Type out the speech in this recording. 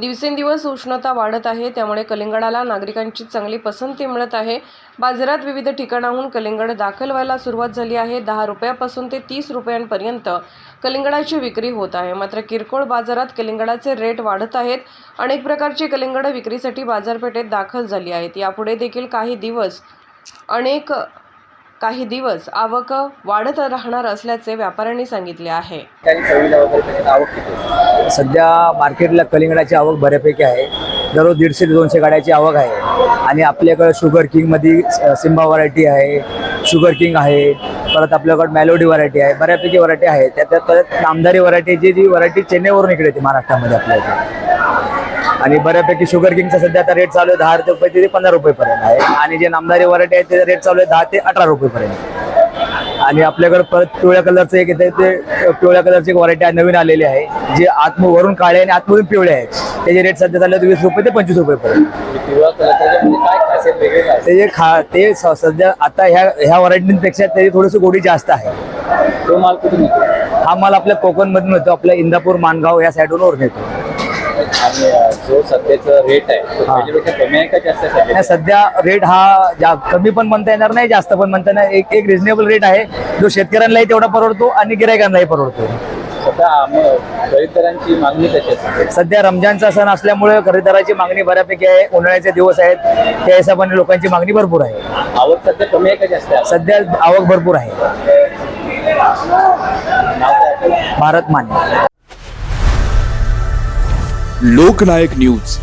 दिवसेंदिवस उष्णता वाढत आहे त्यामुळे कलिंगडाला नागरिकांची चांगली पसंती मिळत आहे. बाजारात विविध ठिकाणाहून कलिंगड दाखल व्हायला सुरुवात झाली आहे. दहा रुपयापासून ते तीस रुपयांपर्यंत कलिंगडाची विक्री होत आहे. मात्र किरकोळ बाजारात कलिंगडाचे रेट वाढत आहेत. अनेक प्रकारची कलिंगड विक्रीसाठी बाजारपेठेत दाखल झाली आहेत. यापुढे देखील काही दिवस अनेक काही दिवस आवक वाढत राहणार असल्याचे व्यापाऱ्यांनी सांगितले आहे? सध्या मार्केटला कलिंगडाची आवक बऱ्यापैकी आहे. दररोज दीडशे ते दोनशे गाड्याची आवक आहे. आणि आपल्याकडं शुगर किंगमध्ये स- सिम्बा व्हरायटी आहे शुगर किंग आहे परत आपल्याकडं मॅलोडी व्हरायटी आहे बऱ्यापैकी व्हरायटी आहे. त्यात परत नामदारी व्हरायटीची जी व्हरायटी चेन्नईवरून इकडे येते महाराष्ट्रामध्ये आपल्या इथे. आणि बऱ्यापैकी शुगर किंगचा सध्या आता रेट चालू आहे दहा रुपये ते पंधरा रुपयेपर्यंत आहे. आणि जे नामदारी व्हरायटी आहे त्याचा रेट चालू आहे दहा ते अठरा रुपयेपर्यंत. आणि आपल्याकडे परत पिवळ्या कलरचं एक येते ते पिवळ्या कलरची एक व्हरायटी नवीन आलेली आहे जे आत वरून काळे आणि आतमधून पिवळे आहेत. त्याचे रेट सध्या चालले वीस रुपये ते पंचवीस रुपयेपर्यंत. पर्यंत ते जे खा ते स- सध्या आता ह्या ह्या व्हरायटींपेक्षा त्याची थोडीशी गोडी जास्त आहे. तो माल कुठून हा माल आपल्या कोकणमधून येतो आपल्या इंदापूर मानगाव या साईडवरून वरून येतो आणि जो सध्याचा रेट आहे तो. त्याच्यापेक्षा कमी आहे का जास्त आहे सध्या सध्या रेट हा जा कमी पण म्हणता येणार नाही जास्त पण म्हणता येणार एक एक रिझनेबल रेट आहे. जो शेतकऱ्यांनाही तेवढा परवडतो आणि गिरायकांनाही परवडतो. सध्या आम- खरेदीदारांची मागणी कशी आहे सध्या? रमजानचा सण असल्यामुळे खरेदीदाराची मागणी बऱ्यापैकी आहे. उन्हाळ्याचे दिवस आहेत. त्या हिशोबाने लोकांची मागणी भरपूर आहे. आवक सध्या कमी आहे का जास्त आहे? सध्या आवक भरपूर आहे. नाव काय? आपलं? भारत मान्य लोकनायक न्यूज.